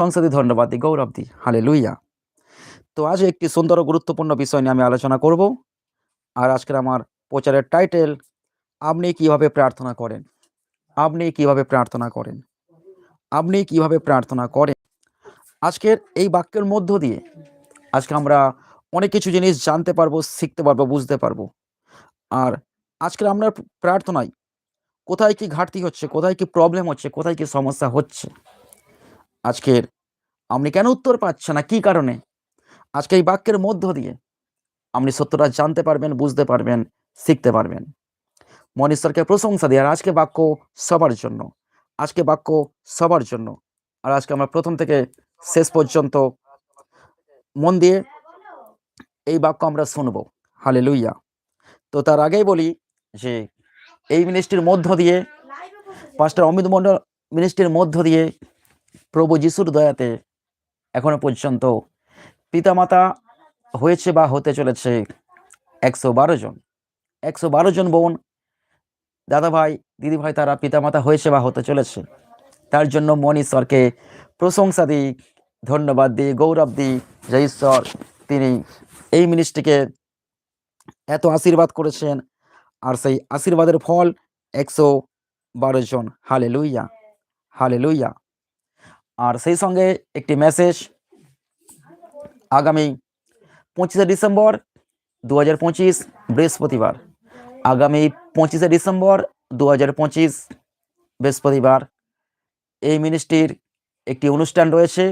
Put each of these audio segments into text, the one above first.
সংসদে ধন্যবাদ দিই গৌরব দিই হালে লুইয়া তো আজ একটি সুন্দর গুরুত্বপূর্ণ বিষয় নিয়ে আমি আলোচনা করব, আর আজকের আমার প্রচারের টাইটেল, আপনি কীভাবে প্রার্থনা করেন? আপনি কীভাবে প্রার্থনা করেন? আপনি কীভাবে প্রার্থনা করেন? আজকের এই বাক্যের মধ্য দিয়ে আজকে আমরা অনেক কিছু জিনিস জানতে পারব, শিখতে পারব, বুঝতে পারব। আর আজকের আমরা প্রার্থনায় কোথায় কি ঘাটতি হচ্ছে, কোথায় কি প্রবলেম হচ্ছে, কোথায় কি সমস্যা হচ্ছে আজকের। আপনি কেন উত্তর পাচ্ছেন না? কি কারণে? আজকে এই বাক্যের মধ্য দিয়ে আপনি সত্যটা জানতে পারবেন, বুঝতে পারবেন, শিখতে পারবেন। মন ঈশ্বরকে প্রশংসা দিয়ে আর আজকে বাক্য সবার জন্য। আজকে বাক্য সবার জন্য। আর আজকে আমরা প্রথম থেকে শেষ পর্যন্ত মন দিয়ে এই বাক্য আমরা শুনব। হালে লুইয়া তো তার আগেই বলি যে, এই মিনিস্ট্রির মধ্য দিয়ে পাঁচটা অমিত মণ্ডল মিনিস্ট্রির মধ্য দিয়ে প্রভু যিশুর দয়াতে এখনও পর্যন্ত পিতামাতা হয়েছে বা হতে চলেছে একশো বারো জন। একশো বারো জন বোন দাদা ভাই দিদি ভাই তারা পিতামাতা হয়েছে বা হতে চলেছে। তার জন্য মন ঈশ্বরকে প্রশংসা দিই, ধন্যবাদ দিই, গৌরব দিই যে ঈশ্বর তিনি এই মিনিস্ট্রিকে এত আশীর্বাদ করেছেন আর সেই আশীর্বাদের ফল একশো বারো জন। হালে লুইয়া হালে লুইয়া আর সেই সঙ্গে একটি মেসেজ আগামী পঁচিশে ডিসেম্বর দু হাজার পঁচিশ বৃহস্পতিবার। আগামী পঁচিশে ডিসেম্বর দু হাজার পঁচিশ বৃহস্পতিবার। এই মিনিস্ট্রির একটি অনুষ্ঠান রয়েছে,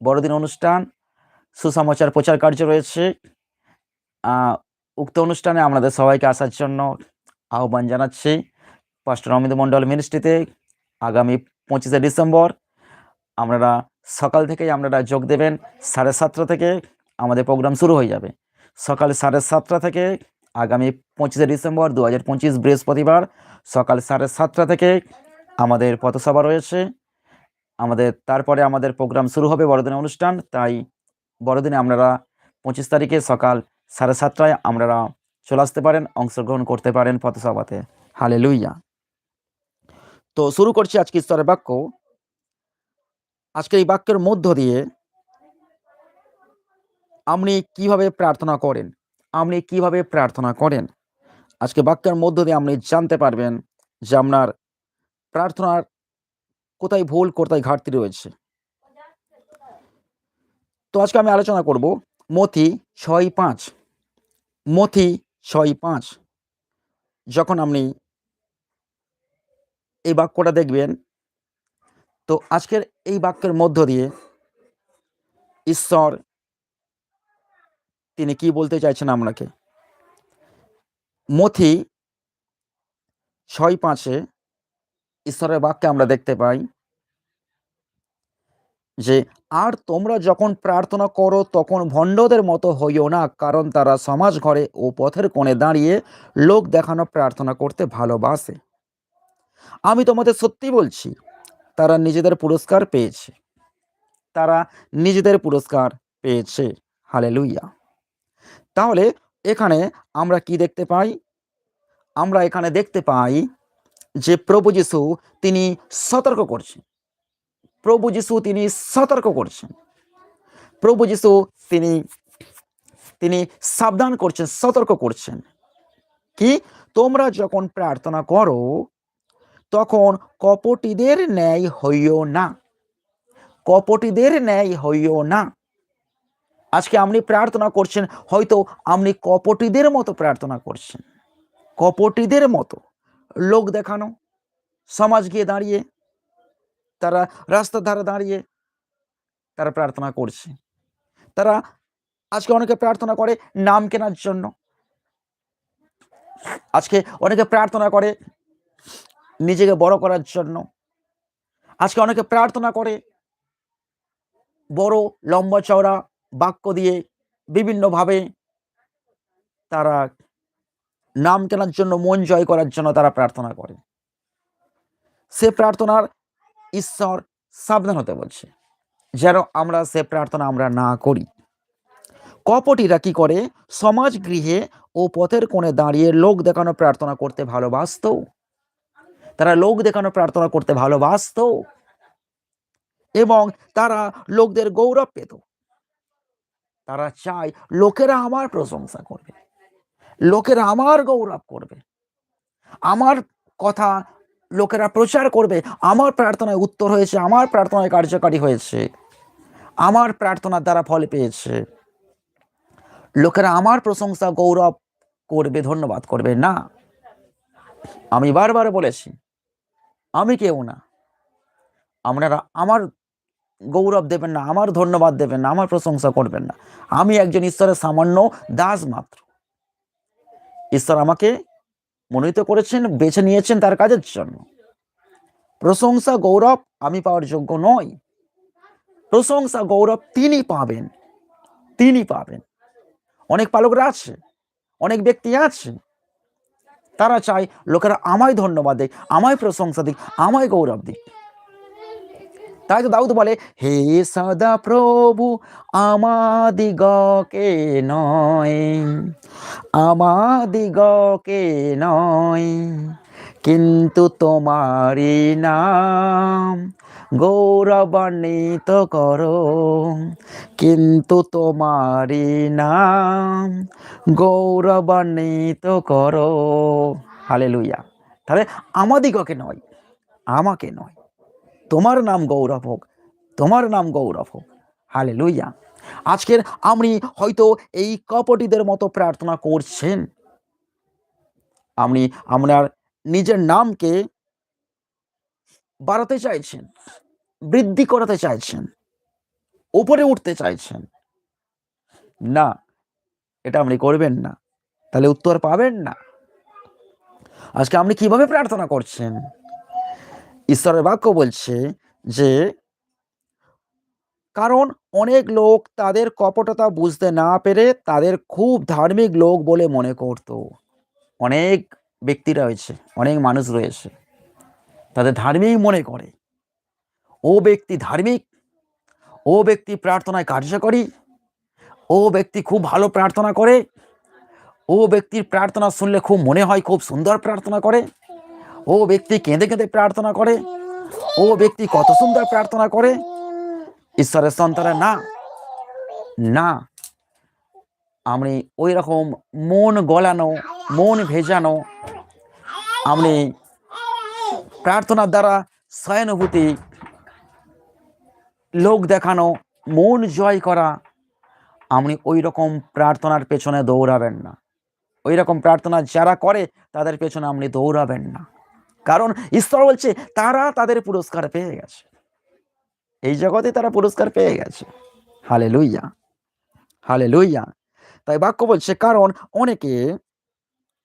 বড়দিন অনুষ্ঠান সুসমাচার প্রচার কার্য রয়েছে। উক্ত অনুষ্ঠানে আমাদের সবাইকে আসার জন্য আহ্বান জানাচ্ছি। পাস্টর অমিত মণ্ডল মিনিস্ট্রিতে আগামী পঁচিশে ডিসেম্বর আপনারা সকাল থেকেই আপনারা যোগ দেবেন, সাড়ে সাতটা থেকে আমাদের প্রোগ্রাম শুরু হয়ে যাবে। সকাল সাড়ে সাতটা থেকে আগামী পঁচিশে ডিসেম্বর দু হাজার পঁচিশ বৃহস্পতিবার সকাল সাড়ে সাতটা থেকে আমাদের পথসভা রয়েছে। আমাদের, তারপরে আমাদের প্রোগ্রাম শুরু হবে বড়দিনের অনুষ্ঠান, তাই বড়দিনে আপনারা পঁচিশ তারিখে সকাল সাড়ে সাতটায় আপনারা চলে আসতে পারেন, অংশগ্রহণ করতে পারেন পথসভাতে। হালে লুইয়া তো শুরু করছি আজকে ঈশ্বরের বাক্য। আজকে এই বাক্যের মধ্য দিয়ে আপনি কীভাবে প্রার্থনা করেন? আপনি কীভাবে প্রার্থনা করেন? আজকে বাক্যের মধ্য দিয়ে আপনি জানতে পারবেন যে আপনার প্রার্থনার কোথায় ভুল, কোথায় ঘাটতি রয়েছে। তো আজকে আমি আলোচনা করব মথি ছয় পাঁচ। মথি ছয় পাঁচ। যখন আপনি এই বাক্যটা দেখবেন তো আজকের এই বাক্যের মধ্য দিয়ে ঈশ্বর তিনি কি বলতে চাইছেন আপনাকে? মথি ছয় পাঁচে ঈশ্বরের বাক্যে আমরা দেখতে পাই যে, আর তোমরা যখন প্রার্থনা করো তখন ভণ্ডদের মতো হইও না, কারণ তারা সমাজ ঘরে ও পথের কোণে দাঁড়িয়ে লোক দেখানো প্রার্থনা করতে ভালোবাসে। আমি তোমাদের সত্যি বলছি তারা নিজেদের পুরস্কার পেয়েছে। তারা নিজেদের পুরস্কার পেয়েছে। হালে লুইয়া তাহলে এখানে আমরা কি দেখতে পাই? আমরা এখানে দেখতে পাই যে প্রভু যিশু তিনি সতর্ক করছেন। প্রভু যিশু তিনি সতর্ক করছেন। প্রভু যিশু তিনি তিনি সাবধান করছেন, সতর্ক করছেন। কি? তোমরা যখন প্রার্থনা করো তখন কপটিদের ন্যায় হইও না। কপটিদের ন্যায় হইও না। আজকে আপনি প্রার্থনা করছেন, হয়তো আপনি কপটিদের মতো প্রার্থনা করছেন। কপটিদের মতো। লোক দেখানো, সমাজ গিয়ে দাঁড়িয়ে, তারা রাস্তার ধারে দাঁড়িয়ে তারা প্রার্থনা করছে। তারা আজকে অনেকে প্রার্থনা করে নাম কেনার জন্য। আজকে অনেকে প্রার্থনা করে নিজেকে বড় করার জন্য। আজকে অনেকে প্রার্থনা করে, বড় লম্বা চওড়া বাক্য দিয়ে বিভিন্নভাবে তারা নাম কেনার জন্য, মন জয় করার জন্য তারা প্রার্থনা করে। সে প্রার্থনার ঈশ্বর সাবধান হতে বলছে, যেন আমরা সে প্রার্থনা আমরা না করি। কপটিরা কি করে? সমাজ গৃহে ও পথের কোণে দাঁড়িয়ে লোক দেখানো প্রার্থনা করতে ভালোবাসত। তারা লোক দেখানো প্রার্থনা করতে ভালোবাসত এবং তারা লোকদের গৌরব পেত। তারা চায় লোকেরা আমার প্রশংসা করবে, লোকেরা আমার গৌরব করবে, আমার কথা লোকেরা প্রচার করবে, আমার প্রার্থনায় উত্তর হয়েছে, আমার প্রার্থনায় কার্যকারী হয়েছে, আমার প্রার্থনার দ্বারা ফল পেয়েছে। লোকেরা আমার প্রশংসা গৌরব করবে, ধন্যবাদ করবে। না, আমি বারবার বলেছি আমি কেউ না। আপনারা আমার গৌরব দেবেন না, আমার ধন্যবাদ দেবেন না, আমার প্রশংসা করবেন না। আমি একজন ঈশ্বরের সামান্য দাস মাত্র। ঈশ্বর আমাকে মনোনীত করেছেন, বেছে নিয়েছেন তার কাজের জন্য। প্রশংসা, গৌরব আমি পাওয়ার যোগ্য নই। প্রশংসা, গৌরব তিনি পাবেন। তিনি পাবেন। অনেক পালকরা আছে, অনেক ব্যক্তি আছে। তারা চায় লোকেরা আমায় ধন্যবাদ দিক আমায় প্রশংসা দিক, আমায় গৌরব দিক। তাই তো দাউদ বলে, হে সদা প্রভু, আমাদিগকে নয় আমাদিগকে নয়, কিন্তু তোমারই নাম গৌরবান্বিত করো, কিন্তু তোমারই নাম গৌরবান্বিত করো। হালেলুইয়া তাহলে আমাদিগকে নয়, আমাকে নয়। তোমার নাম গৌরব হোক, তোমার নাম গৌরব হোক। হালে লুইয়া আজকের আপনি হয়তো এই কপটিদের মতো প্রার্থনা করছেন। আপনি আপনার নিজের নামকে বাড়াতে চাইছেন, বৃদ্ধি করাতে চাইছেন উপরে উঠতে চাইছেন, না, এটা আপনি করবেন না, তাহলে উত্তর পাবেন না। আজকে আপনি কীভাবে প্রার্থনা করছেন? ঈশ্বরের বাক্য বলছে যে, কারণ অনেক লোক তাদের কপটতা বুঝতে না পেরে তাদের খুব ধার্মিক লোক বলে মনে করত। অনেক ব্যক্তি রয়েছে, অনেক মানুষ রয়েছে। তাদের ধার্মিক মনে করে। ও ব্যক্তি ধার্মিক, ও ব্যক্তি প্রার্থনায় কার্যকরী, ও ব্যক্তি খুব ভালো প্রার্থনা করে, ও ব্যক্তির প্রার্থনা শুনলে খুব মনে হয় খুব সুন্দর প্রার্থনা করে, ও ব্যক্তি কেঁদে কেঁদে প্রার্থনা করে, ও ব্যক্তি কত সুন্দর প্রার্থনা করে। ঈশ্বরের সন্তানের না না, আমি ওই রকম মন গলানো, মন ভেজানো, আমি প্রার্থনার দ্বারা সহানুভূতি, লোক দেখানো, মন জয় করা, আপনি ওই রকম প্রার্থনার পেছনে দৌড়াবেন না। ওই রকম প্রার্থনা যারা করে, তাদের পেছনে আপনি দৌড়াবেন না। কারণ ঈশ্বর বলছে, তারা তাদের পুরস্কার পেয়ে গেছে। এই জগতে তারা পুরস্কার পেয়ে গেছে। হালে লুইয়া হালে লুইয়া তাই বাক্য বলছে, কারণ অনেকে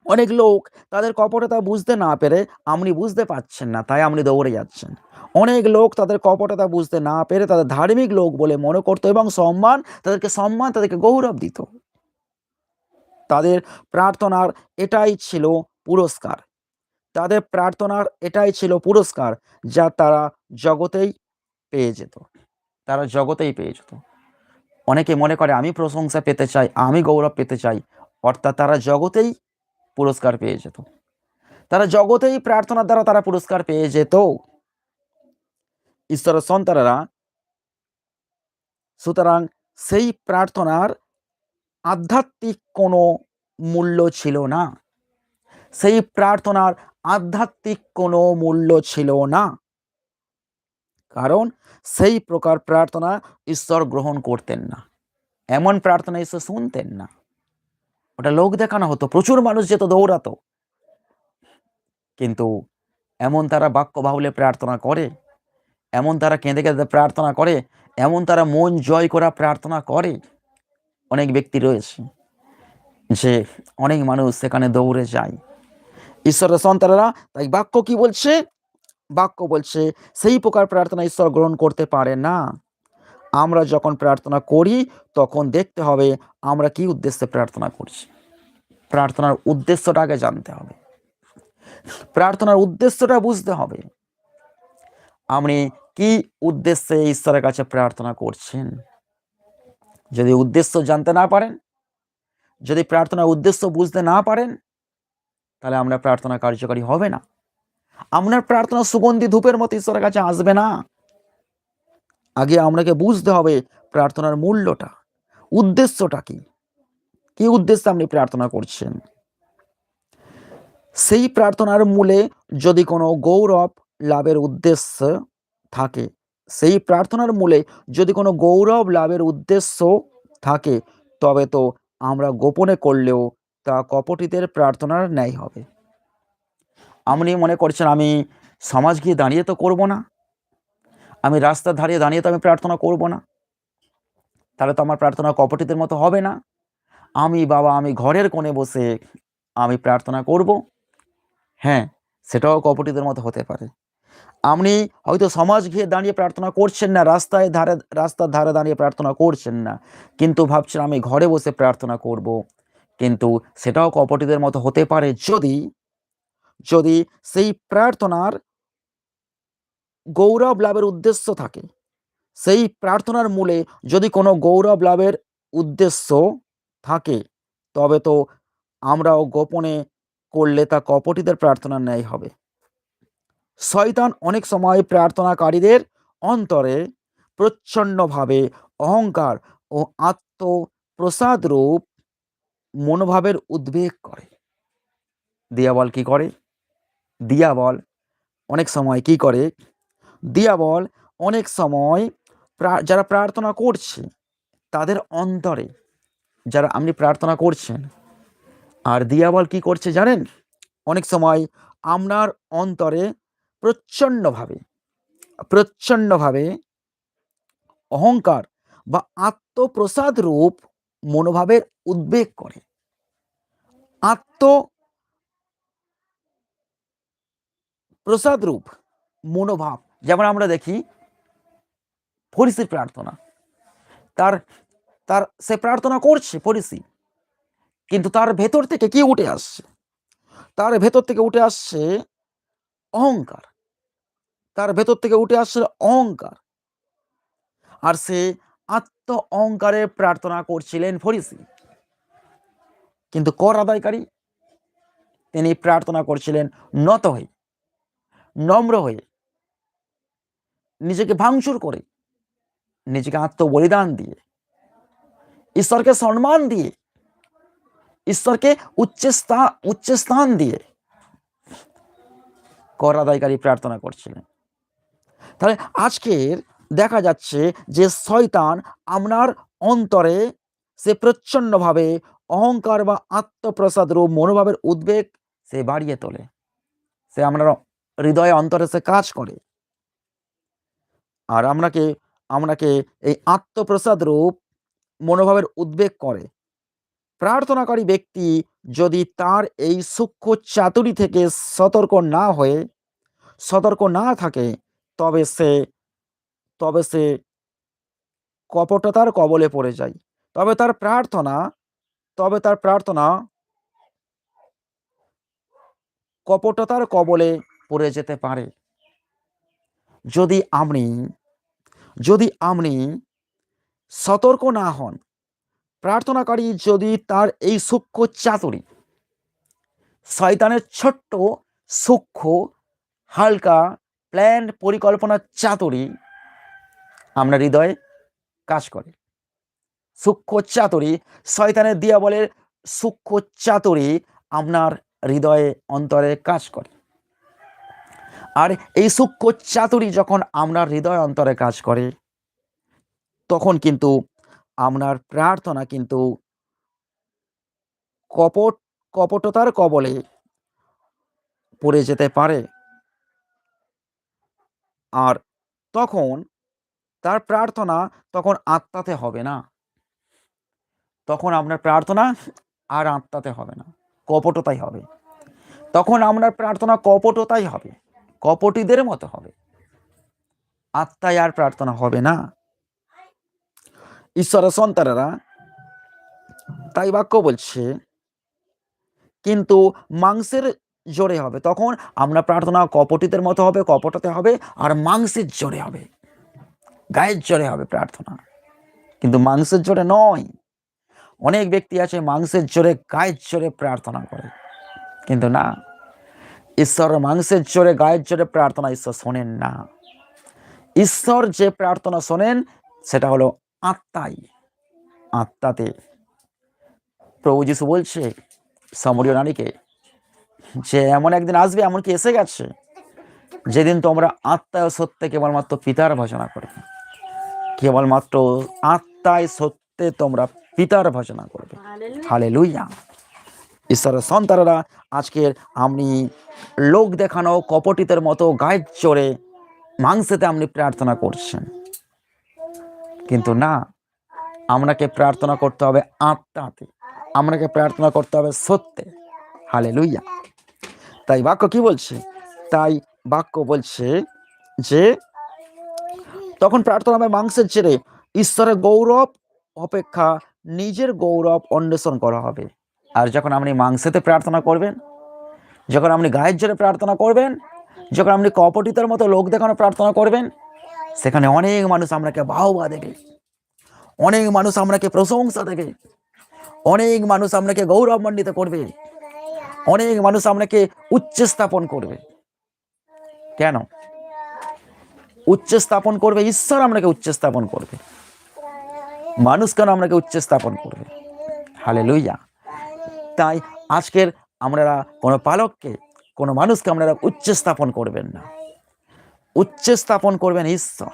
অনেক লোক তাদের কপটতা বুঝতে না পেরে আপনি বুঝতে পারছেন না, তাই আপনি দৌড়ে যাচ্ছেন। অনেক লোক তাদের কপটতা বুঝতে না পেরে তাদের ধার্মিক লোক বলে মনে করতো এবং সম্মান, তাদেরকে সম্মান, তাদেরকে গৌরব দিত। তাদের প্রার্থনার এটাই ছিল পুরস্কার। তাদের প্রার্থনার এটাই ছিল পুরস্কার যা তারা জগতেই পেয়ে যেত। তারা জগতেই পেয়ে যেত। অনেকে মনে করে, আমি প্রশংসা পেতে চাই, আমি গৌরব পেতে চাই। অর্থাৎ তারা জগতেই পুরস্কার পেয়ে যেত। তারা জগতেই প্রার্থনার দ্বারা তারা পুরস্কার পেয়ে যেত। ঈশ্বরের সন্তানেরা সুতরাং সেই প্রার্থনার আধ্যাত্মিক কোনো মূল্য ছিল না। সেই প্রার্থনার আধ্যাত্মিক কোনো মূল্য ছিল না। কারণ সেই প্রকার প্রার্থনা ঈশ্বর গ্রহণ করতেন না। এমন প্রার্থনা ঈশ্বর শুনতেন না। ওটা লোক দেখানো হতো, প্রচুর মানুষ যেত, দৌড়াতো। কিন্তু এমন তারা বাক্য বাহুলে প্রার্থনা করে, এমন তারা কেঁদে কেঁদে প্রার্থনা করে, এমন তারা মন জয় করা প্রার্থনা করে। অনেক ব্যক্তি রয়েছে যে অনেক মানুষ সেখানে দৌড়ে যায়। ঈশ্বরের সন্তানেরা তাই বাক্য কি বলছে? বাক্য বলছে, সেই প্রকার প্রার্থনা ঈশ্বর গ্রহণ করতে পারে না। আমরা যখন প্রার্থনা করি, তখন দেখতে হবে আমরা কি উদ্দেশ্যে প্রার্থনা করছি। প্রার্থনার উদ্দেশ্যটা আগে জানতে হবে। প্রার্থনার উদ্দেশ্যটা বুঝতে হবে। আপনি কি উদ্দেশ্যে ঈশ্বরের কাছে প্রার্থনা করছেন? যদি উদ্দেশ্য জানতে না পারেন, যদি প্রার্থনার উদ্দেশ্য বুঝতে না পারেন, তাহলে আমরা প্রার্থনা কার্যকারী হবে না। আপনার প্রার্থনা সুগন্ধি ধূপের মতো ঈশ্বরের কাছে আসবে না। আগে আপনাকে বুঝতে হবে প্রার্থনার মূল্যটা। উদ্দেশ্যটা কি? কি উদ্দেশ্যে আপনি প্রার্থনা করছেন? সেই প্রার্থনার মূলে যদি কোনো গৌরব লাভের উদ্দেশ্য থাকে, সেই প্রার্থনার মূলে যদি কোনো গৌরব লাভের উদ্দেশ্য থাকে, তবে তো আমরা গোপনে করলেও তা কপটিদের প্রার্থনার ন্যায় হবে। আপনি মনে করছেন আমি সমাজ গিয়ে দাঁড়িয়ে তো করব না? আমি রাস্তার ধারে দাঁড়িয়ে তো আমি প্রার্থনা করব না। তাহলে তো আমার প্রার্থনা কপটিদের মতো হবে না। আমি বাবা, আমি ঘরের কোণে বসে আমি প্রার্থনা করব। হ্যাঁ সেটাও কপটিদের মতো হতে পারে। আপনি হয়তো সমাজ ঘিরে দাঁড়িয়ে প্রার্থনা করছেন না, রাস্তায় ধারে রাস্তার ধারে দাঁড়িয়ে প্রার্থনা করছেন না। কিন্তু ভাবছেন আমি ঘরে বসে প্রার্থনা করব। কিন্তু সেটাও কপটিদের মতো হতে পারে যদি যদি সেই প্রার্থনার গৌরব লাভের উদ্দেশ্য থাকে। সেই প্রার্থনার মূলে যদি কোনো গৌরব লাভের উদ্দেশ্য থাকে, তবে তো আমরাও গোপনে করলে তা কপটিদের প্রার্থনার ন্যায় হবে। শয়তান অনেক সময় প্রার্থনাকারীদের অন্তরে প্রচ্ছন্নভাবে অহংকার ও আত্মপ্রসাদ রূপ মনোভাবের উদ্বেগ করে। দিয়াবল কি করে? দিয়াবল অনেক সময় কি করে? দিয়াবল অনেক সময় যারা প্রার্থনা করছে, তাদের অন্তরে যারা আপনি প্রার্থনা করছেন, আর দিয়াবল কি করছে জানেন? অনেক সময় আপনার অন্তরে প্রচ্ছন্নভাবে প্রচ্ছন্নভাবে অহংকার বা আত্মপ্রসাদ রূপ মনোভাবের উদ্বেগ করে। আত্ম প্রসাদ রূপ মনোভাব যেমন আমরা দেখি, ফরিসির প্রার্থনা। তার তার, সে প্রার্থনা করছে ফরিসি, কিন্তু তার ভেতর থেকে কি উঠে আসছে? তার ভেতর থেকে উঠে আসছে অহংকার। তার ভেতর থেকে উঠে আসছে অহংকার। আর সে আত্ম অহংকারে প্রার্থনা করছিলেন ফরিসি। কিন্তু কর আদায়কারী, তিনি প্রার্থনা করছিলেন নত হয়ে, নম্র হয়ে নিজেকে ভাঙচুর করে, নিজেকে আত্মবলিদান দিয়ে, ঈশ্বরকে সম্মান দিয়ে, ঈশ্বরকে উচ্চ স্থান উচ্চ স্থান দিয়ে কর আদায়কারী প্রার্থনা করছিলেন। তাহলে আজকের দেখা যাচ্ছে যে শয়তান আপনার অন্তরে সে প্রচ্ছন্নভাবে অহংকার বা আত্মপ্রসাদ রূপ মনোভাবের উদ্বেগ সে বাড়িয়ে তোলে। সে আপনার হৃদয়ে অন্তরে সে কাজ করে। আর আপনাকে আপনাকে এই আত্মপ্রসাদ রূপ মনোভাবের উদ্বেগ করে। প্রার্থনাকারী ব্যক্তি যদি তার এই সূক্ষ্ম চাতুরি থেকে সতর্ক না হয়ে, সতর্ক না থাকে, তবে সে তবে সে কপটতার কবলে পড়ে যায়। তবে তার প্রার্থনা, তবে তার প্রার্থনা কপটতার কবলে পড়ে যেতে পারে। যদি আপনি যদি আপনি সতর্ক না হন প্রার্থনা প্রার্থনাকারী যদি তার এই সূক্ষ্ম চাতুরি, শয়তানের ছোট্ট সূক্ষ্ম, হালকা, প্ল্যান পরিকল্পনার চাতুরি আমরা হৃদয়ে কাজ করে। সূক্ষ্ম চাতুরি, শয়তানের দিয়া বলে সূক্ষ্ম চাতুরি আপনার হৃদয়ে অন্তরে কাজ করে। আর এই সূক্ষ্ম চাতুরি যখন আপনার হৃদয় অন্তরে কাজ করে, তখন কিন্তু আপনার প্রার্থনা কিন্তু কপট, কপটতার কবলে পড়ে যেতে পারে। আর তখন তার প্রার্থনা তখন আত্মাতে হবে না। তখন আপনার প্রার্থনা আর আত্মাতে হবে না। কপটতাই হবে। তখন আপনার প্রার্থনা কপটতাই হবে। কপটিদের মতো হবে। আত্মায় আর প্রার্থনা হবে না। ঈশ্বরের সন্তানেরা তাই বাক্য বলছে, কিন্তু মাংসের জোরে হবে, তখন আমরা প্রার্থনা কপটিদের মতো হবে, কপটতে হবে, আর মাংসের জোরে হবে। গায়ের জোরে হবে প্রার্থনা। কিন্তু মাংসের জোরে নয়। অনেক ব্যক্তি আছে মাংসের জোরে, গায়ের জোরে প্রার্থনা করে। কিন্তু না ঈশ্বর মাংসের জোরে গায়ের জোরে প্রার্থনা ঈশ্বর শোনেন না। ঈশ্বর যে প্রার্থনা শোনেন সেটা হলো আত্মাই আত্মাতে। প্রভু যিশু বলছে সমরীয় নারীকে যে এমন একদিন আসবে এমনকি এসে গেছে যেদিন তোমরা আত্মায় ও সত্যে কেবলমাত্র পিতার ভজনা করবে। কেবলমাত্র আত্মায় সত্যে তোমরা পিতার ভজনা করবে। হালে লুইয়া ঈশ্বরের সন্তানরা আজকের আপনি লোক দেখানো কপটিতের মতো গায়ের চড়ে মাংসেতে আপনি প্রার্থনা করছেন। কিন্তু না আপনাকে প্রার্থনা করতে হবে আত্মাতে আপনাকে প্রার্থনা করতে হবে সত্যে। হালে লুইয়া তাই বাক্য কি বলছে? তাই বাক্য বলছে যে, তখন প্রার্থনা হবে মাংসের ছেড়ে ঈশ্বরের গৌরব অপেক্ষা নিজের গৌরব অন্বেষণ করা হবে। আর যখন আপনি মাংসেতে প্রার্থনা করবেন, যখন আপনি গায়ের জোরে প্রার্থনা করবেন, যখন আপনি কপটিতার মতো লোক দেখানো প্রার্থনা করবেন, সেখানে অনেক মানুষ আপনাকে বাহবা দেবে। অনেক মানুষ আপনাকে প্রশংসা দেবে। অনেক মানুষ আপনাকে গৌরবমণ্ডিত করবে। অনেক মানুষ আপনাকে উচ্চ স্থাপন করবে। কেন? উচ্চ স্থাপন করবে, ঈশ্বর আপনাকে উচ্চ স্থাপন করবে। মানুষ কেন আপনাকে উচ্চ স্থাপন করবে? হালে লইয়া তাই আজকের আমরা কোনো পালককে, কোনো মানুষকে আপনারা উচ্চ স্থাপন করবেন না। উচ্চ স্থাপন করবেন ঈশ্বর।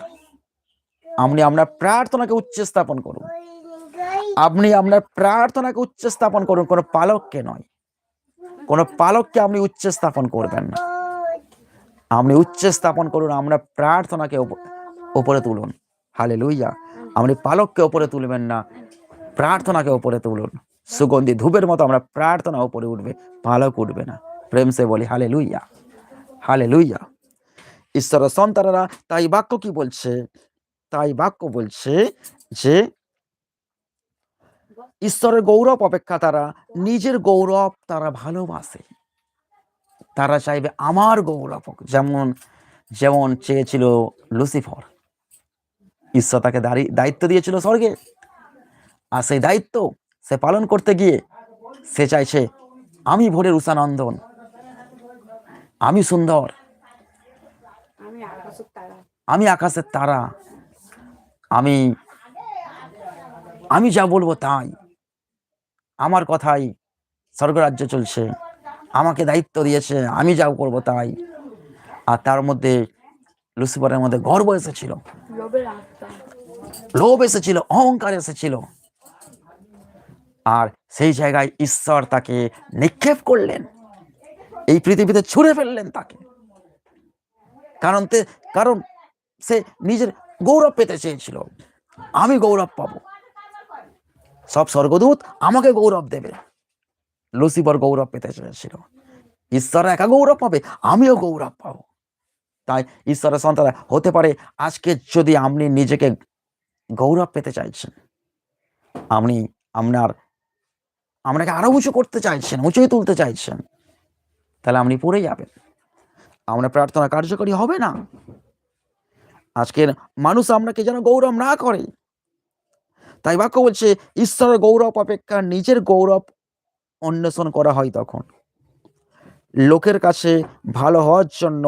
আপনি আপনার প্রার্থনাকে উচ্চ স্থাপন করুন। আপনি আপনার প্রার্থনাকে উচ্চ স্থাপন করুন, কোনো পালককে নয়। কোনো পালককে আপনি উচ্চ স্থাপন করবেন না। আপনি উচ্চ স্থাপন করুন আমরা প্রার্থনাকে ওপ- ওপরে তুলুন। হালে লুইয়া আপনি পালককে ওপরে তুলবেন না, প্রার্থনাকে ওপরে তুলুন। সুগন্ধি ধূপের মতো আমরা প্রার্থনা উপরে উঠবে পালক উঠবে না। প্রেম সে বলি হালে লুইয়া হালে লুইয়া ঈশ্বরের সন্তানেরা তাই বাক্য কি বলছে? তাই বাক্য বলছে যে, ঈশ্বরের গৌরব অপেক্ষা তারা, নিজের গৌরব তারা ভালোবাসে। তারা চাইবে আমার গৌরব যেমন যেমন চেয়েছিল লুসিফর। ঈশ্বর তাকে দায়িত্ব দিয়েছিল স্বর্গে। আর সেই দায়িত্ব সে পালন করতে গিয়ে সে চাইছে আমি ভোরের উষানন্দন আমি সুন্দর আমি আকাশের তারা আমি আমি আমি যা বলব তাই। আমার কথাই স্বর্গরাজ্য চলছে আমাকে দায়িত্ব দিয়েছে আমি যা করব তাই। আর তার মধ্যে লুসিফারের মধ্যে গর্ব এসেছিল। লোভ এসেছিল অহংকার এসেছিল। আর সেই জায়গায় ঈশ্বর তাকে নিক্ষেপ করলেন। এই পৃথিবীতে ছুঁড়ে ফেললেন তাকে। কারণ কারণ সে নিজের গৌরব পেতে চেয়েছিল। আমি গৌরব পাবো। সব স্বর্গদূত আমাকে গৌরব দেবে। লুসিফার গৌরব পেতে চেয়েছিল। ঈশ্বর একা গৌরব পাবে, আমিও গৌরব পাবো। তাই ঈশ্বরের সন্তান হতে পারে, আজকে যদি আপনি নিজেকে গৌরব পেতে চাইছেন, আপনি আপনার আপনাকে আরও উঁচু করতে চাইছেন উঁচুই তুলতে চাইছেন, তাহলে আপনি পড়ে যাবেন। আপনার প্রার্থনা কার্যকরী হবে না। আজকের মানুষ আপনাকে যেন গৌরব না করে। তাই বাক্য বলছে ঈশ্বরের গৌরব অপেক্ষা নিজের গৌরব অন্বেষণ করা হয় তখন। লোকের কাছে ভালো হওয়ার জন্য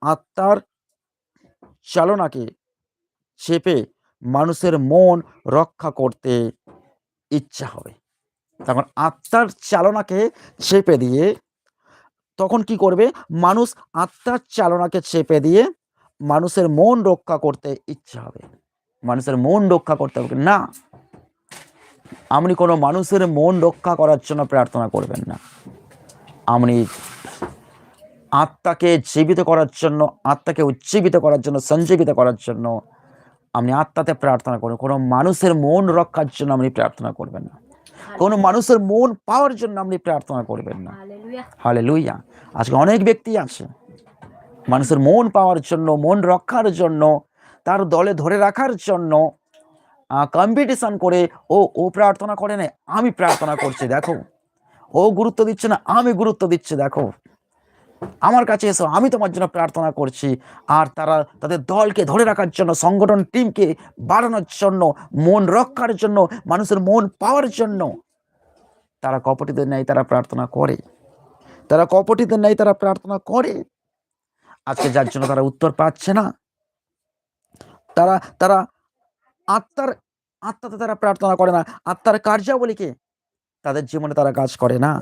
আত্মার চালনাকে চেপে মানুষের মন রক্ষা করতে ইচ্ছা হবে। তখন আত্মার চালনাকে চেপে দিয়ে তখন কি করবে? মানুষ আত্মার চালনাকে চেপে দিয়ে মানুষের মন রক্ষা করতে ইচ্ছা হবে। মানুষের মন রক্ষা করতে হবে। না, আপনি কোনো মানুষের মন রক্ষা করার জন্য প্রার্থনা করবেন না। আপনি আত্মাকে জীবিত করার জন্য, আত্মাকে উজ্জীবিত করার জন্য, সঞ্জীবিত করার জন্য আপনি আত্মাতে প্রার্থনা করুন। কোনো মানুষের মন রক্ষার জন্য আপনি প্রার্থনা করবেন না। কোনো মানুষের মন পাওয়ার জন্য আপনি প্রার্থনা করবেন না। হালে লুইয়া আজকে অনেক ব্যক্তি আছে মানুষের মন পাওয়ার জন্য মন রক্ষার জন্য তার দলে ধরে রাখার জন্য কম্পিটিশন করে ও ও প্রার্থনা করে না আমি প্রার্থনা করছি দেখো। ও গুরুত্ব দিচ্ছে না আমি গুরুত্ব দিচ্ছি দেখো। আমার কাছে এসো, আমি তোমার জন্য প্রার্থনা করছি। আর তারা তাদের দলকে ধরে রাখার জন্য, সংগঠন টিমকে বাড়ানোর জন্য, মন রক্ষার জন্য, মানুষের মন পাওয়ার জন্য তারা কপটিদের নেই তারা প্রার্থনা করে। তারা কপটিদের নেই তারা প্রার্থনা করে। আজকে যার জন্য তারা উত্তর পাচ্ছে না, তারা তারা আত্মার, আত্মাতে তারা প্রার্থনা করে না। আত্মার কার্যাবলীকে তাদের জীবনে তারা কাজ করে না।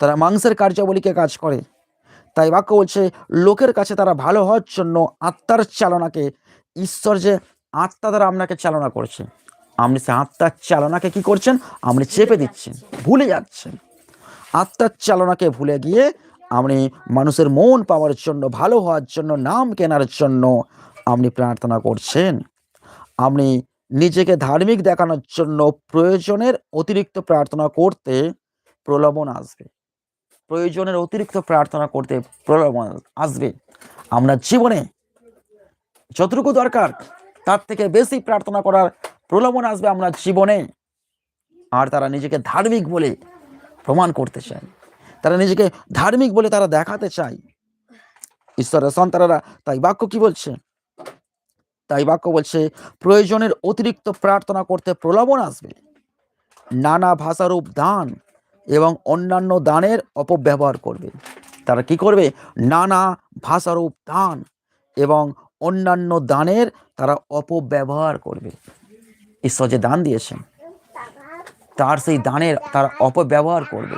তারা মাংসের কার্যাবলীকে কাজ করে। তাই বাক্য বলছে লোকের কাছে তারা ভালো হওয়ার জন্য আত্মার চালনাকে ঈশ্বর যে আত্মা দ্বারা আপনাকে চালনা করছে আপনি সে আত্মার চালনাকে কি করছেন? আপনি চেপে দিচ্ছেন ভুলে যাচ্ছেন। আত্মার চালনাকে ভুলে গিয়ে আপনি মানুষের মন পাওয়ার জন্য ভালো হওয়ার জন্য নাম কেনার জন্য আপনি প্রার্থনা করছেন। আপনি নিজেকে ধার্মিক দেখানোর জন্য প্রয়োজনের অতিরিক্ত প্রার্থনা করতে প্রলোভন আসবে। প্রয়োজনের অতিরিক্ত প্রার্থনা করতে প্রলোভন আসবে। আমরা জীবনে যতটুকু দরকার, তার থেকে বেশি প্রার্থনা করার প্রলোভন আসবে আমরা জীবনে। আর তারা নিজেকে ধার্মিক বলে প্রমাণ করতে চায়। তারা নিজেকে ধার্মিক বলে তারা দেখাতে চায়। ঈশ্বরের সন্তানেরা তাই বাক্য কি বলছে? তাই বাক্য বলছে, প্রয়োজনের অতিরিক্ত প্রার্থনা করতে প্রলোভন আসবে। নানা ভাষারূপ দান এবং অন্যান্য দানের অপব্যবহার করবে। তারা কি করবে? নানা ভাষারূপ দান এবং অন্যান্য দানের তারা অপব্যবহার করবে। ঈশ্বর যে দান দিয়েছেন, তার সেই দানের তারা অপব্যবহার করবে।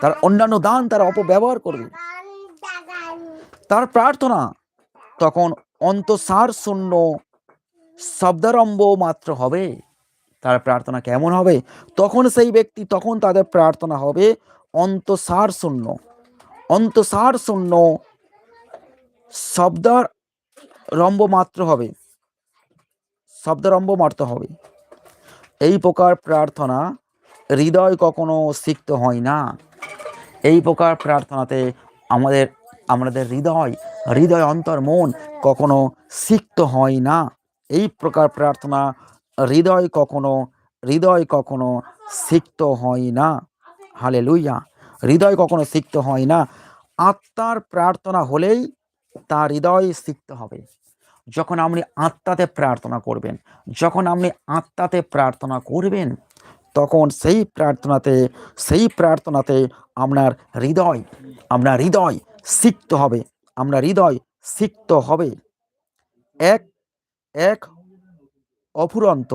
তার অন্যান্য দান তারা অপব্যবহার করবে। তার প্রার্থনা তখন অন্তঃসার শূন্য শব্দারম্ভ মাত্র হবে। তার প্রার্থনা কেমন হবে? তখন সেই ব্যক্তি, তখন তাদের প্রার্থনা হবে অন্তঃসার শূন্য। অন্তঃসার শূন্য শব্দার রম্ভ মাত্র হবে। শব্দারম্ভ মাত্র হবে। এই প্রকার প্রার্থনা হৃদয় কখনো সিক্ত হয় না। এই প্রকার প্রার্থনাতে আমাদের আমাদের হৃদয় হৃদয় অন্তর মন কখনো সিক্ত হয় না। এই প্রকার প্রার্থনা হৃদয় কখনো হৃদয় কখনো সিক্ত হয় না। হালে লুইয়া হৃদয় কখনো সিক্ত হয় না। আত্মার প্রার্থনা হলেই তার হৃদয় সিক্ত হবে। যখন আপনি আত্মাতে প্রার্থনা করবেন, যখন আপনি আত্মাতে প্রার্থনা করবেন, তখন সেই প্রার্থনাতে সেই প্রার্থনাতে আপনার হৃদয় আপনার হৃদয় সিক্ত হবে। আপনার হৃদয় সিক্ত হবে। এক এক অফুরন্ত,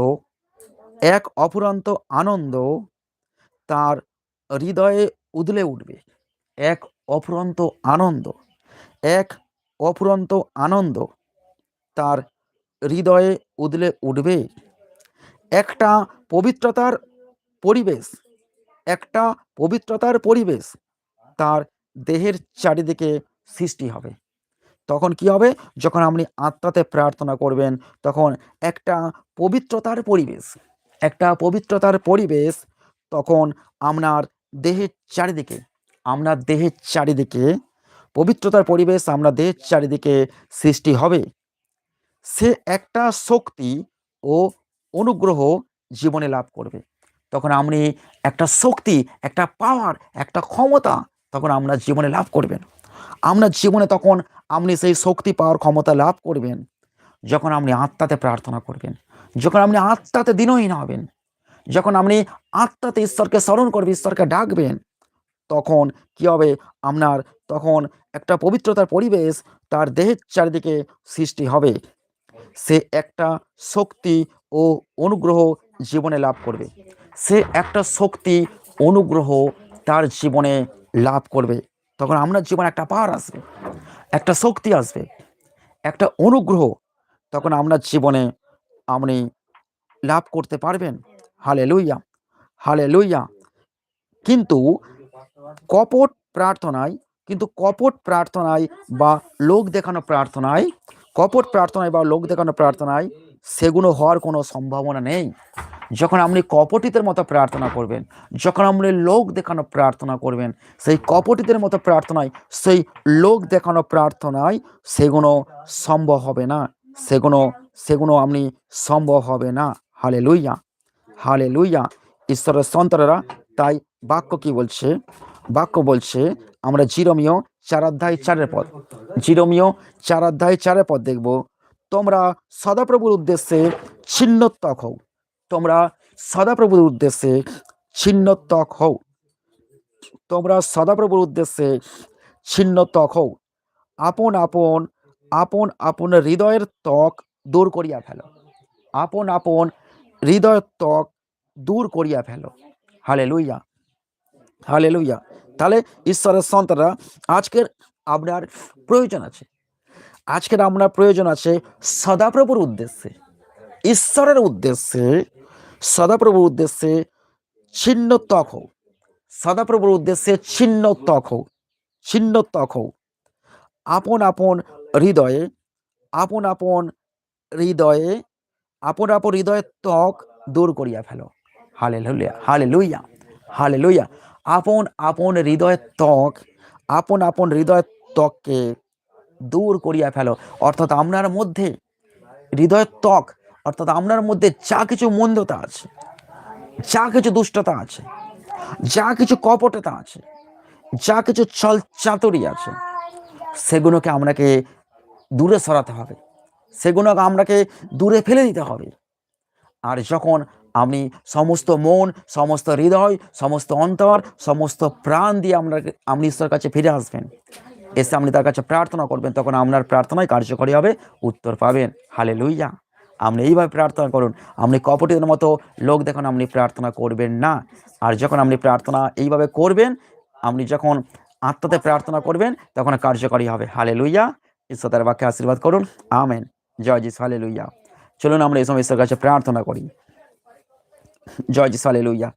এক অফুরন্ত আনন্দ তার হৃদয়ে উদলে উঠবে। এক অফুরন্ত আনন্দ, এক অফুরন্ত আনন্দ তার হৃদয়ে উদলে উঠবে। একটা পবিত্রতার পরিবেশ, একটা পবিত্রতার পরিবেশ তার দেহের চারিদিকে সৃষ্টি হবে। তখন কি হবে? যখন আপনি আত্মাতে প্রার্থনা করবেন, তখন একটা পবিত্রতার পরিবেশ, একটা পবিত্রতার পরিবেশ তখন আপনার দেহের চারিদিকে, আপনার দেহের চারিদিকে পবিত্রতার পরিবেশ আপনার দেহের চারিদিকে সৃষ্টি হবে। সে একটা শক্তি ও অনুগ্রহ জীবনে লাভ করবে। তখন আপনি একটা শক্তি, একটা পাওয়ার একটা ক্ষমতা তখন আপনার জীবনে লাভ করবেন। আপনার জীবনে তখন আপনি সেই শক্তি পাওয়ার ক্ষমতা লাভ করবেন। যখন আপনি আত্মাতে প্রার্থনা করবেন, যখন আপনি আত্মাতে দিনহীন হবেন, যখন আপনি আত্মাতে ঈশ্বরকে স্মরণ করবেন, ঈশ্বরকে ডাকবেন, তখন কি হবে? আপনার তখন একটা পবিত্রতার পরিবেশ তার দেহের চারিদিকে সৃষ্টি হবে। সে একটা শক্তি ও অনুগ্রহ জীবনে লাভ করবে। সে একটা শক্তি, অনুগ্রহ তার জীবনে লাভ করবে। তখন আপনার জীবনে একটা পার আসবে, একটা শক্তি আসবে, একটা অনুগ্রহ তখন আপনার জীবনে আপনি লাভ করতে পারবেন। হালে লুইয়া হালে লুইয়া কিন্তু কপট প্রার্থনায়, কিন্তু কপট প্রার্থনায় বা লোক দেখানো প্রার্থনায়, কপট প্রার্থনায় বা লোক দেখানো প্রার্থনায় সেগুলো হওয়ার কোনো সম্ভাবনা নেই। যখন আপনি কপটিতের মতো প্রার্থনা করবেন, যখন আপনি লোক দেখানো প্রার্থনা করবেন, সেই কপটিতের মতো প্রার্থনায়, সেই লোক দেখানো প্রার্থনায় সেগুলো সম্ভব হবে না। সেগুলো সেগুলো আপনি সম্ভব হবে না। হালে লুইয়া হালে লুইয়া ঈশ্বরের সন্তানেরা তাই বাক্য কি বলছে? বাক্য বলছে, আমরা জিরোমিও চার অধ্যায় চারের পদ চার অধ্যায় চারের পদ দেখব। তোমরা সদাপ্রভুর উদ্দেশ্যে ছিন্নত্বক হও। তোমরা সদাপ্রভুর উদ্দেশ্যে ছিন্নত্বক হও। তোমরা সদাপ্রভুর উদ্দেশ্যে ছিন্নত্বক হও। আপন আপন আপন আপন হৃদয়ের ত্বক দূর করিয়া ফেলো। আপন আপন হৃদয়ের ত্বক দূর করিয়া ফেলো। হালে লুইয়া হালে লুইয়া তাহলে ঈশ্বরের সন্তানরা আজকের আপনার প্রয়োজন আছে। আজকের আপনার প্রয়োজন আছে সদাপ্রভুর উদ্দেশ্যে, ঈশ্বরের উদ্দেশ্যে, সদাপ্রভুর উদ্দেশ্যে ছিন্ন ত্বক হোক, সদাপ্রভুর উদ্দেশ্যে ছিন্ন ত্বক হোক, ছিন্ন ত্বক হোক। আপন আপন হৃদয়ে, আপন আপন হৃদয়ে, আপন আপন হৃদয়ের ত্বক দূর করিয়া ফেলো। হালে লুইয়া হালে লুইয়া হালে লুইয়া আপন আপন হৃদয়ের ত্বক, আপন আপন হৃদয়ের ত্বককে দূর করিয়া ফেলো। অর্থাৎ আপনার মধ্যে হৃদয়ের ত্বক, অর্থাৎ আপনার মধ্যে যা কিছু মন্দতা আছে, যা কিছু দুষ্টতা আছে, যা কিছু কপটতা আছে, যা কিছু ছল চাতুরি আছে, সেগুলোকে আপনাকে দূরে সরাতে হবে। সেগুলোকে আপনাকে দূরে ফেলে দিতে হবে। আর যখন আপনি সমস্ত মন, সমস্ত হৃদয়, সমস্ত অন্তর, সমস্ত প্রাণ দিয়ে আপনাকে আপনি ঈশ্বরের কাছে ফিরে আসবেন এসে আপনি তার কাছে প্রার্থনা করবেন, তখন আপনার প্রার্থনায় কার্যকরী হবে, উত্তর পাবেন। হালে লুইয়া আপনি এইভাবে প্রার্থনা করুন। আপনি কপটিদের মতো লোক দেখুন, আপনি প্রার্থনা করবেন না। আর যখন আপনি প্রার্থনা এইভাবে করবেন, আপনি যখন আত্মাতে প্রার্থনা করবেন, তখন কার্যকরী হবে। হালে লুইয়া ঈশ্বর তার বাক্যে আশীর্বাদ করুন। আমেন। জয় জিস হালে লুইয়া চলুন আমরা এই সময় ঈশ্বরের কাছে প্রার্থনা করি। জয় জিস আলেলুইয়া লুইয়া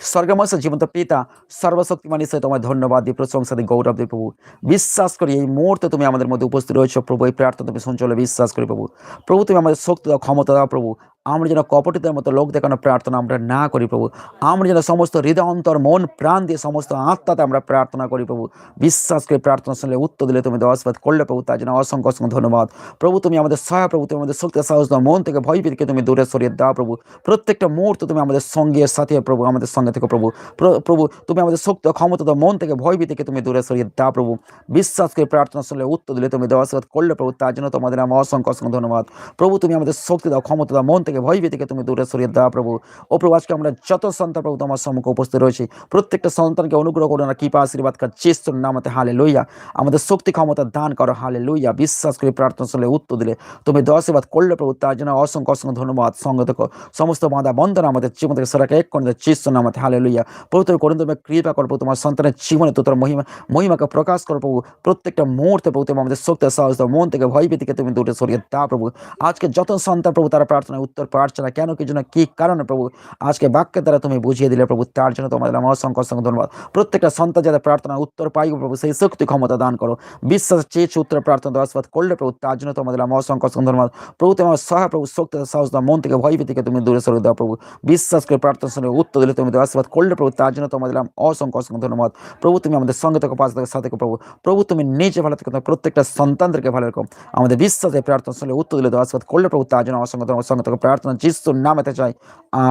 স্বর্গমস্ত জীবন্ত পিতা, সর্বশক্তিমান ঈশ্বর, তোমায় ধন্যবাদ দিয়ে প্রশংসা দিয়ে গৌরব দিয়ে প্রভু। বিশ্বাস করি, এই মুহূর্তে তুমি আমাদের মধ্যে উপস্থিত রয়েছো প্রভু। এই প্রার্থনা তুমি সঞ্চলে বিশ্বাস করি প্রভু। প্রভু, তুমি আমাদের শক্তি দাও, ক্ষমতা দাও প্রভু। আমরা যেন কপটিদের মতো লোক দেখানো প্রার্থনা আমরা না করি প্রভু। আমরা যেন সমস্ত হৃদয় অন্তর মন, প্রাণ দিয়ে সমস্ত আত্মাতে আমরা প্রার্থনা করি প্রভু। বিশ্বাস করে প্রার্থনা শুনলে উত্তর দিলে তুমি দশবাদ করলে প্রভু, তার জন্য অসংখ্য অসংখ্য ধন্যবাদ। প্রভু, তুমি আমাদের সহায় প্রভু, তুমি আমাদের শক্তি সাহস দাও, মন থেকে ভয় ভীতিকে তুমি দূরে সরিয়ে দাও প্রভু। প্রত্যেকটা মুহূর্ত তুমি আমাদের সঙ্গে সাথে প্রভু, আমাদের সঙ্গে থেকে প্রভু। প্র- প্রভু, তুমি আমাদের শক্তি ক্ষমতা দাও, মন থেকে ভয় ভীতিকে তুমি দূরে সরিয়ে দাও প্রভু। বিশ্বাস করে প্রার্থনা শুনলে উত্তর দিলে তুমি দশবাদ করলে প্রভু, তার জন্য তোমাদের আমার অসংখ্য অসংখ্য ধন্যবাদ। প্রভু, তুমি আমাদের শক্তি দাও, ক্ষমতা দাও, মন থেকে, ভয় ভীতিকে তুমি দূরে সরিয়ে দাও প্রভু। ও প্রভু, আজকে আমরা যত সন্তান প্রভু তোমার সম্মুখে উপস্থিত রয়েছি, প্রত্যেকটা সন্তানকে অনুগ্রহ করো না, কৃপা আশীর্বাদ কর চেষ্টার নামাতে হালে লইয়া আমাদের শক্তি ক্ষমতা দান করো হালে লইয়া বিশ্বাস করে প্রার্থনা শুনলে উত্তর দিলে তুমি দশ আশীর্বাদ করলে প্রভু, তার জন্য অসংখ্য অসংখ্য ধন্যবাদ। সঙ্গে থেকে, সমস্ত বাধা বন্ধন আমাদের জীবন থেকে সরাকে এক করে চেষ্টার নামাতে হালে লইয়া প্রভু, তুমি করুন, তুমি কৃপা করো তোমার সন্তানের জীবনে তো তোর মহিমা, মহিমাকে প্রকাশ করো প্রভু। প্রত্যেকটা মুহূর্তে প্রভু, তুমি আমাদের শক্তি, সাহস, মন থেকে, ভয় ভীতিকে তুমি দূরে সরিয়ে দাও প্রভু। আজকে যত সন্তান প্রভু, তারা প্রার্থনায় উত্তর পারছে না কেন কি জন্য? কি কারণে প্রভু? আজকে বাক্যের দ্বারা তুমি বুঝিয়ে দিলে প্রভু, তার জন্য তোমাদের আমার অসংখ্য অসংখ্য ধন্যবাদ। প্রত্যেকটা সন্তান যাতে প্রার্থনা উত্তর পাইব প্রভু, সেই শক্তি ক্ষমতা দান করো। বিশ্বাস, চেয়েছে উত্তর, প্রার্থনা দশবাদ করলে প্রভু, তার জন্য তোমাদের আমার অসংখ্য অসংখ্য ধন্যবাদ। প্রভু, তোমার সহায় প্রভু, শক্তি, সাহস দাও মন থেকে ভয় ভীতিকে তুমি দূরে সরে দাও প্রভু। বিশ্বাস করে প্রার্থনা শুনে উত্তর দিলে তুমি আশীর্বাদ করলে প্রভু, তার জন্য তোমাদের অসংখ্য অসংখ্য ধন্যবাদ। প্রভু, তুমি আমাদের সঙ্গে থেকে, পাশে থেকে, সাথে প্রভু। প্রভু, তুমি নিজে ভালো থেকে প্রত্যেকটা সন্তানদেরকে ভালো রেখো। আমাদের বিশ্বাসে প্রার্থনা শুনলে উত্তর দিলে দেওয়া আশীর্বাদ করলে প্রভু, তার জন্য অসংখ্য সঙ্গে থেকে প্রার্থনা যিশুর নামেতে চাই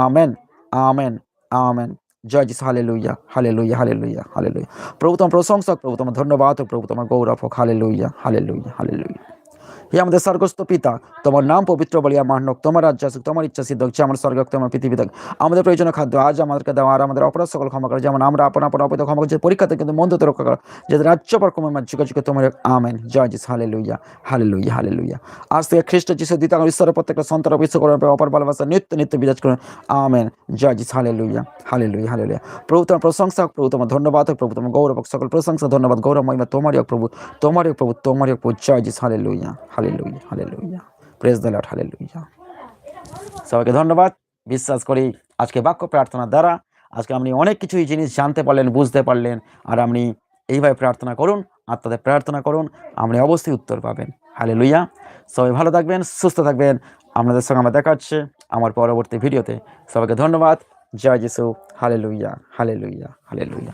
আমেন আমেন আমেন জয় যিশু হালে লুইয়া হালে লুইয়া হালে লুইয়া হালে লুইয়া প্রভু তোমার প্রশংসক প্রভু তোমার ধন্যবাদ হোক, প্রভু তোমার গৌরব হোক হালে লুইয়া হালে লুইয়া হালে লুইয়া হে আমাদের স্বর্গস্থ পিতা তোমার নাম পবিত্র বলিয়া মান্যক তোমার রাজ্য তোমার ইচ্ছা সিদ্ধ হচ্ছে আমার স্বর্গ তোমার পৃথিবী আমাদের প্রয়োজনীয় খাদ্য আজ আমাদেরকে দেওয়া আর আমাদের অপরাধ সকল ক্ষমা করে। যেমন আমরা আপন আপন অপরাধ ক্ষমা করছি পরীক্ষাতে কিন্তু মন্দতে রক্ষা করো। যাদের রাজ্য পর কমে মার যুগে যুগে তোমার আমেন। জয় জিস হালে লুইয়া হালে লুইয়া হালে লুইয়া আজ থেকে খ্রিস্ট যিশু দিতে আমার ঈশ্বরের প্রত্যেকটা সন্তান বিশ্ব করার অপর ভালোবাসা নিত্য নিত্য বিরাজ করুন আমেন। জয় জিস হালে লুইয়া হালে লুইয়া হালে লুইয়া প্রভু তোমার প্রশংসা হোক, প্রভু তোমার ধন্যবাদ হোক, প্রভু তোমার গৌরব সকল প্রশংসা ধন্যবাদ গৌরব মহিমা তোমারই প্রভু তোমারই প্রভু তোমারই প্রভু। জয় জিস হালে লুইয়া হালে লুইয়া হালে প্রেস দ্য লর্ড হালে সবাইকে ধন্যবাদ। বিশ্বাস করি আজকে বাক্য প্রার্থনার দ্বারা আজকে আপনি অনেক কিছুই জিনিস জানতে পারলেন বুঝতে পারলেন আর আপনি এইভাবে প্রার্থনা করুন আত্মাতে প্রার্থনা করুন আপনি অবশ্যই উত্তর পাবেন। হালে লুইয়া সবাই ভালো থাকবেন সুস্থ থাকবেন। আপনাদের সঙ্গে আমার দেখা হচ্ছে আমার পরবর্তী ভিডিওতে। সবাইকে ধন্যবাদ। জয় যিশু। হালে লুইয়া হালে লুইয়া হালে লুইয়া